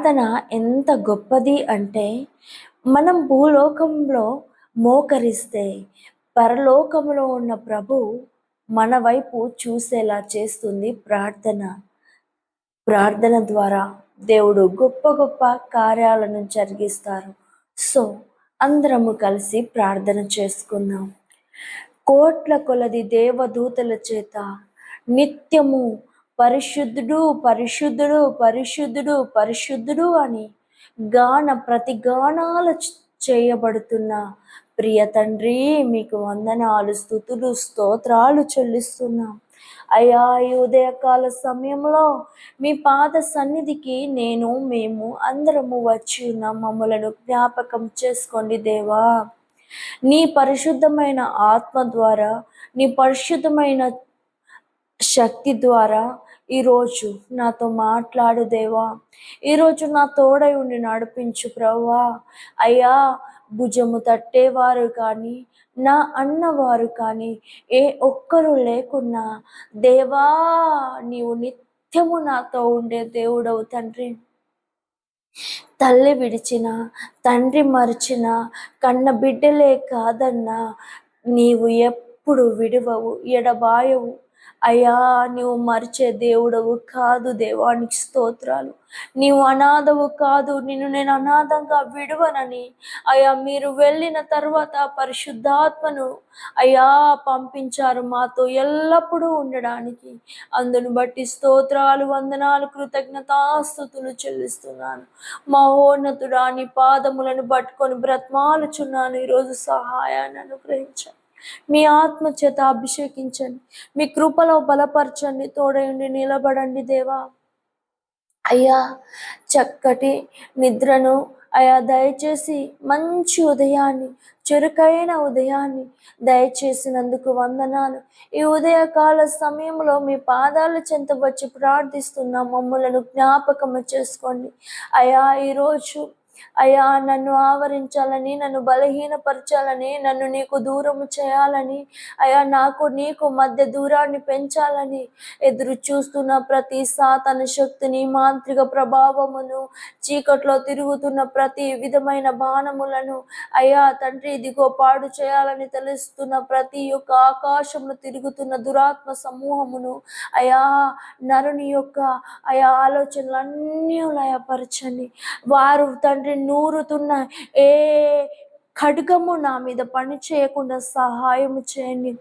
ప్రార్థన ఎంత గొప్పది అంటే మనం భూలోకంలో మోకరిస్తే పరలోకంలో ఉన్న ప్రభు మన వైపు చూసేలా చేస్తుంది ప్రార్థన. ప్రార్థన ద్వారా దేవుడు గొప్ప గొప్ప కార్యాలను జరిగిస్తారు. సో అందరము కలిసి ప్రార్థన చేసుకుందాం. కోట్ల కొలది దేవదూతల చేత నిత్యము పరిశుద్ధుడు పరిశుద్ధుడు పరిశుద్ధుడు పరిశుద్ధుడు అని గాన ప్రతి గానాల చేయబడుతున్న ప్రియ తండ్రి మీకు వందనాలు స్థుతులు స్తోత్రాలు చెల్లిస్తున్నాం. అయ్యా ఈ ఉదయకాల సమయంలో మీ పాద సన్నిధికి నేను మేము అందరము వచ్చి ఉన్న. మమ్మలను జ్ఞాపకం చేసుకోండి దేవా. నీ పరిశుద్ధమైన ఆత్మ ద్వారా నీ పరిశుద్ధమైన శక్తి ద్వారా ఈరోజు నాతో మాట్లాడు దేవా. ఈరోజు నా తోడై ఉండి నడిపించు ప్రవ్వా. అయ్యా భుజము తట్టేవారు కానీ నా అన్నవారు కానీ ఏ ఒక్కరు లేకున్నా దేవా నీవు నిత్యము నాతో ఉండే దేవుడవు తండ్రి. తల్లి విడిచిన తండ్రి మరిచిన కన్న బిడ్డలే కాదన్నా నీవు ఎప్పుడు విడవవు ఎడబాయవు. అయ్యా నీవు మరిచే దేవుడవు కాదు దేవానికి స్తోత్రాలు. నీవు అనాథవు కాదు నిన్ను నేను అనాథంగా విడవనని. అయ్యా మీరు వెళ్ళిన తర్వాత పరిశుద్ధాత్మను అయ్యా పంపించారు మాతో ఎల్లప్పుడూ ఉండడానికి. అందును బట్టి స్తోత్రాలు వందనాలు కృతజ్ఞతాస్థుతులు చెల్లిస్తున్నాను. మహోన్నతుడా నీ పాదములను పట్టుకొని బ్రతమాలుచున్నాను. ఈరోజు సహాయాన్ని అనుగ్రహించాను మీ ఆత్మ చేత అభిషేకించండి. మీ కృపలో బలపరచండి. తోడయండి నిలబడండి దేవా. అయ్యా చక్కటి నిద్రను అయా దయచేసి మంచి ఉదయాన్ని చురుకైన ఉదయాన్ని దయచేసినందుకు వందనాలు. ఈ ఉదయకాల సమయంలో మీ పాదాల చెంత వచ్చి ప్రార్థిస్తున్న మమ్మలను జ్ఞాపకము చేసుకోండి. అయా ఈరోజు అయ్యా నన్ను ఆవరించాలని నన్ను బలహీనపరచాలని నన్ను నీకు దూరము చేయాలని అయ్యా నాకు నీకు మధ్య దూరాన్ని పెంచాలని ఎదురు చూస్తున్న ప్రతి సాతన శక్తిని మాంత్రిక ప్రభావమును చీకట్లో తిరుగుతున్న ప్రతి విధమైన బాణములను అయ్యా తండ్రి ఇదిగో పాడు చేయాలని తెలుస్తున్న ప్రతి ఒక్క ఆకాశంలో తిరుగుతున్న దురాత్మ సమూహమును అయా నరుని యొక్క అయా ఆలోచనలన్నీ లయపరచండి వారు తండ్రి నూరుతున్న ఏ ఖడ్గము నా మీద పని చేయకుండా సహాయం చేయండి.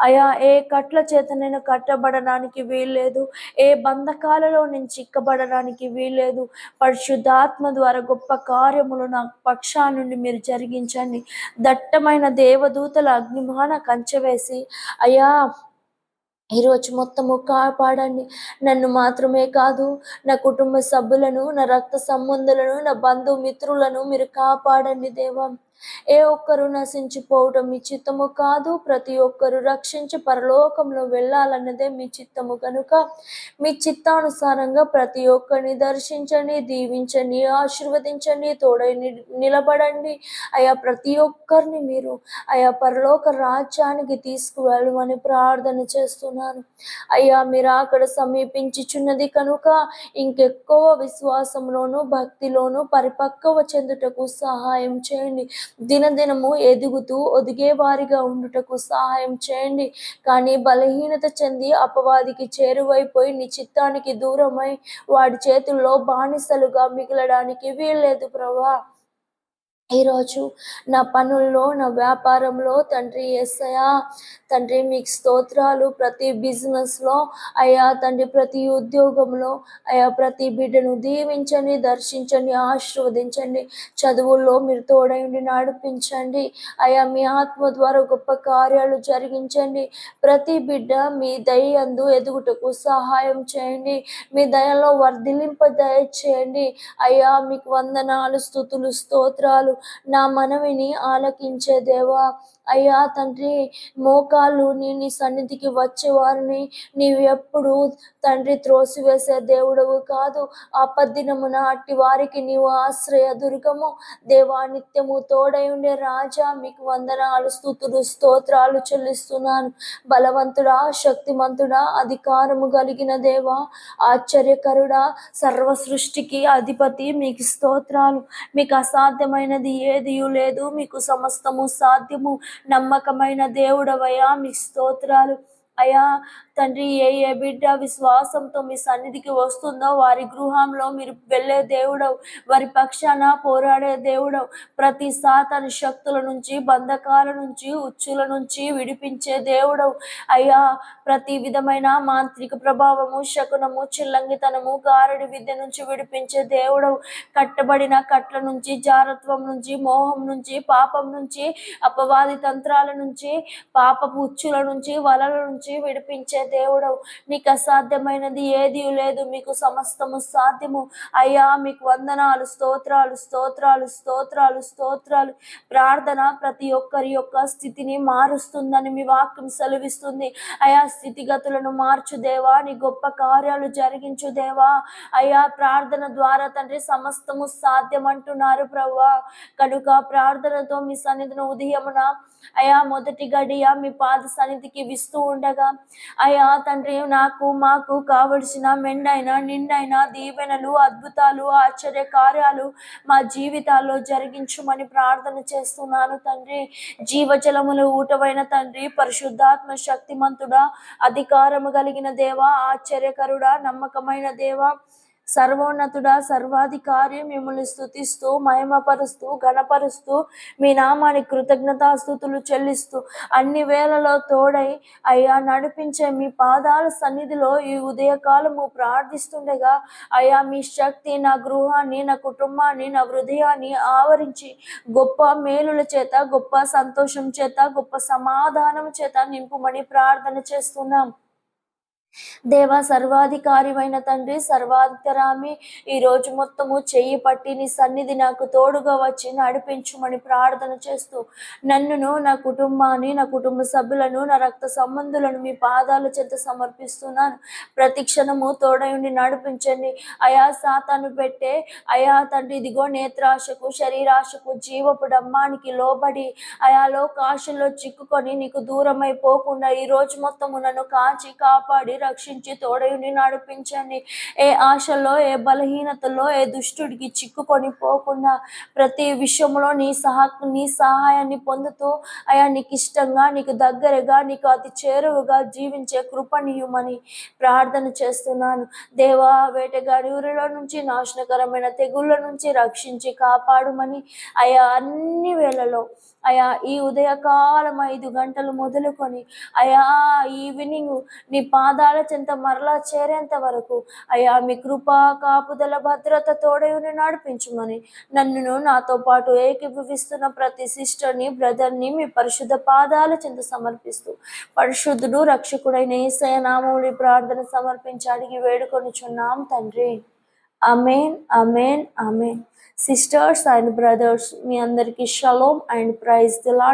అయా ఏ కట్ల చేత నేను కట్టబడడానికి వీల్లేదు ఏ బంధకాలలో నేను చిక్కబడడానికి వీల్లేదు. పరిశుద్ధాత్మ ద్వారా గొప్ప కార్యములు నా పక్షా నుండి మీరు జరిగించండి. దట్టమైన దేవదూతల అగ్నిమాన కంచెవేసి అయా ఈరోజు మొత్తము కాపాడండి. నన్ను మాత్రమే కాదు నా కుటుంబ సభ్యులను నా రక్త సంబంధులను నా బంధుమిత్రులను మీరు కాపాడండి దేవా. ఏ ఒక్కరు నశించిపోవటం మీ చిత్తము కాదు ప్రతి ఒక్కరు రక్షించి పరలోకంలో వెళ్ళాలన్నదే మీ చిత్తము కనుక. మీ చిత్తానుసారంగా ప్రతి ఒక్కరిని దర్శించండి దీవించండి ఆశీర్వదించండి తోడై నిలబడండి. అయా ప్రతి ఒక్కరిని మీరు అయా పరలోక రాజ్యానికి తీసుకువెళ్ళమని ప్రార్థన చేస్తున్నాను. అయ్యా మీరు అక్కడ సమీపించుచున్నది కనుక ఇంకెక్కువ విశ్వాసంలోను భక్తిలోను పరిపక్వ చెందుటకు సహాయం చేయండి. దినదినము ఎదుగుతూ ఒదిగే వారిగా ఉండుటకు సహాయం చేయండి. కానీ బలహీనత చెంది అపవాదికి చేరువైపోయి నీ చిత్తానికి దూరమై వాడి చేతుల్లో బానిసలుగా మిగలడానికి వీల్లేదు ప్రభా. ఈరోజు నా పనుల్లో నా వ్యాపారంలో తండ్రి ఎస్సయా తండ్రి మీకు స్తోత్రాలు. ప్రతి బిజినెస్లో అయ్యా తండ్రి ప్రతి ఉద్యోగంలో అయ్యా ప్రతి బిడ్డను దీవించండి దర్శించండి ఆశీర్వదించండి. చదువుల్లో మీరు తోడైండి నడిపించండి. అయ్యా మీ ఆత్మ ద్వారా గొప్ప కార్యాలు జరిగించండి. ప్రతి బిడ్డ మీ దయందు ఎదుగుటకు సహాయం చేయండి. మీ దయలో వర్ధిలింప దయచేయండి. అయ్యా మీకు వందనాలు స్థుతులు స్తోత్రాలు నా మనవిని ఆలకించే దేవా. అయ్యా తండ్రి మోకాళ్ళు నీ నీ సన్నిధికి వచ్చే వారిని నీవు ఎప్పుడు తండ్రి త్రోసివేసే దేవుడవు కాదు. ఆపద్దినమున అట్టి వారికి నీవు ఆశ్రయ దుర్గము. దేవా నిత్యము తోడై ఉండే రాజా మీకు వందనాలు స్థుతులు స్తోత్రాలు చెల్లిస్తున్నాను. బలవంతుడా శక్తిమంతుడా అధికారము కలిగిన దేవా. ఆశ్చర్యకరుడా సర్వ సృష్టికి అధిపతి మీకు స్తోత్రాలు మీకు అసాధ్యమైనది ఏది లేదు మీకు సమస్తము సాధ్యము. నమ్మకమైన దేవుడవయా మీ స్తోత్రాలు. అయ్యా తండ్రి ఏ ఏ బిడ్డ విశ్వాసంతో మీ సన్నిధికి వస్తుందో వారి గృహంలో మీరు వెళ్ళే దేవుడవు వారి పక్షాన పోరాడే దేవుడవు. ప్రతి సాతని శక్తుల నుంచి బంధకాల నుంచి ఉచ్చుల నుంచి విడిపించే దేవుడవు. అయ్యా ప్రతి విధమైన మాంత్రిక ప్రభావము శకునము చిల్లంగితనము గారడి విద్య నుంచి విడిపించే దేవుడవు. కట్టబడిన కట్ల నుంచి జారత్వం నుంచి మోహం నుంచి పాపం నుంచి అపవాది తంత్రాల నుంచి పాపపు ఉచ్చుల నుంచి వలల నుంచి విడిపించే దేవుడవు. మీకు అసాధ్యమైనది ఏది లేదు. మీకు సమస్తము సాధ్యము. అయ్యా మీకు వందనాలు స్తోత్రాలు స్తోత్రాలు స్తోత్రాలు స్తోత్రాలు. ప్రార్థన ప్రతి ఒక్కరి యొక్క స్థితిని మారుస్తుందని మీ వాక్యం సెలవిస్తుంది. అయా స్థితిగతులను మార్చు దేవా. నీ గొప్ప కార్యాలు జరిగించు దేవా. అయ్యా ప్రార్థన ద్వారా తండ్రి సమస్తము సాధ్యం అంటున్నారు ప్రవ్వా. కనుక ప్రార్థనతో మీ సన్నిధిని ఉదయమున అయా మొదటి గడియ మీ పాద సన్నిధికి విస్తూ ఉండగా అయా తండ్రి నాకు మాకు కావలసిన మెండైన నిండైన దీవెనలు అద్భుతాలు ఆశ్చర్య కార్యాలు మా జీవితాల్లో జరిగించుమని ప్రార్థన చేస్తున్నాను తండ్రి. జీవజలములు ఊటవైన తండ్రి పరిశుద్ధాత్మ శక్తిమంతుడా అధికారము కలిగిన దేవ ఆశ్చర్యకరుడా నమ్మకమైన దేవా సర్వోన్నతుడా సర్వాధికారి మిమ్మల్ని స్థుతిస్తూ మహిమపరుస్తూ గణపరుస్తూ మీ నామానికి కృతజ్ఞతాస్థుతులు చెల్లిస్తూ అన్ని వేళలో తోడై అయ్యా నడిపించే మీ పాదాల సన్నిధిలో ఈ ఉదయకాలము ప్రార్థిస్తుండగా అయ్యా మీ శక్తి నా గృహాన్ని నా కుటుంబాన్ని నా హృదయాన్ని ఆవరించి గొప్ప మేలుల చేత గొప్ప సంతోషం చేత గొప్ప సమాధానం చేత నింపుమని ప్రార్థన చేస్తున్నాం. దేవ సర్వాధికారివైన తండ్రి సర్వాంతరామి ఈ రోజు మొత్తము చెయ్యి పట్టి నీ సన్నిధి నాకు తోడుగా వచ్చి నడిపించుమని ప్రార్థన చేస్తూ నన్నును నా కుటుంబాన్ని నా కుటుంబ సభ్యులను నా రక్త సంబంధులను మీ పాదాల చేత సమర్పిస్తున్నాను. ప్రతి క్షణము తోడయుండి నడిపించండి. అయా సాతాను పెట్టే అయా తండ్రి ఇదిగో నేత్రాశకు శరీరాశకు జీవపు డమ్మానికి లోబడి అయా లోకాశల్లో చిక్కుకొని నీకు దూరం అయిపోకుండా ఈ రోజు మొత్తము నన్ను కాచి కాపాడి రక్షించి తోడయుని నడిపించండి. ఏ ఆశలో ఏ బలహీనతలో ఏ దుష్టుడికి చిక్కుకొని పోకుండా ప్రతి విషయంలో నీ సహా నీ సహాయాన్ని పొందుతూ అయా నీకు ఇష్టంగా నీకు దగ్గరగా నీకు అతి చేరువుగా జీవించే కృపణీయమని ప్రార్థన చేస్తున్నాను. దేవా వేటగాడి ఊరిలో నుంచి నాశనకరమైన తెగుళ్ళ నుంచి రక్షించి కాపాడుమని అయా అన్ని వేళలో అయా ఈ ఉదయకాలం ఐదు గంటలు మొదలుకొని అయా ఈవినింగ్ నీ పాదాల చెంత మరలా చేరేంత వరకు అయా మీ కృపా కాపుదల భద్రత తోడయుని నడిపించుమని నన్నును నాతో పాటు ఏకీభవిస్తున్న ప్రతి సిస్టర్ని బ్రదర్ని మీ పరిశుద్ధ పాదాల చెంత సమర్పిస్తూ పరిశుద్ధుడు రక్షకుడైన ఏసయ నామముని ప్రార్థన సమర్పించి అడిగి వేడుకొనిచున్నాం తండ్రి. Amen amen amen sisters and brothers మీ అందరికీ shalom and praise the lord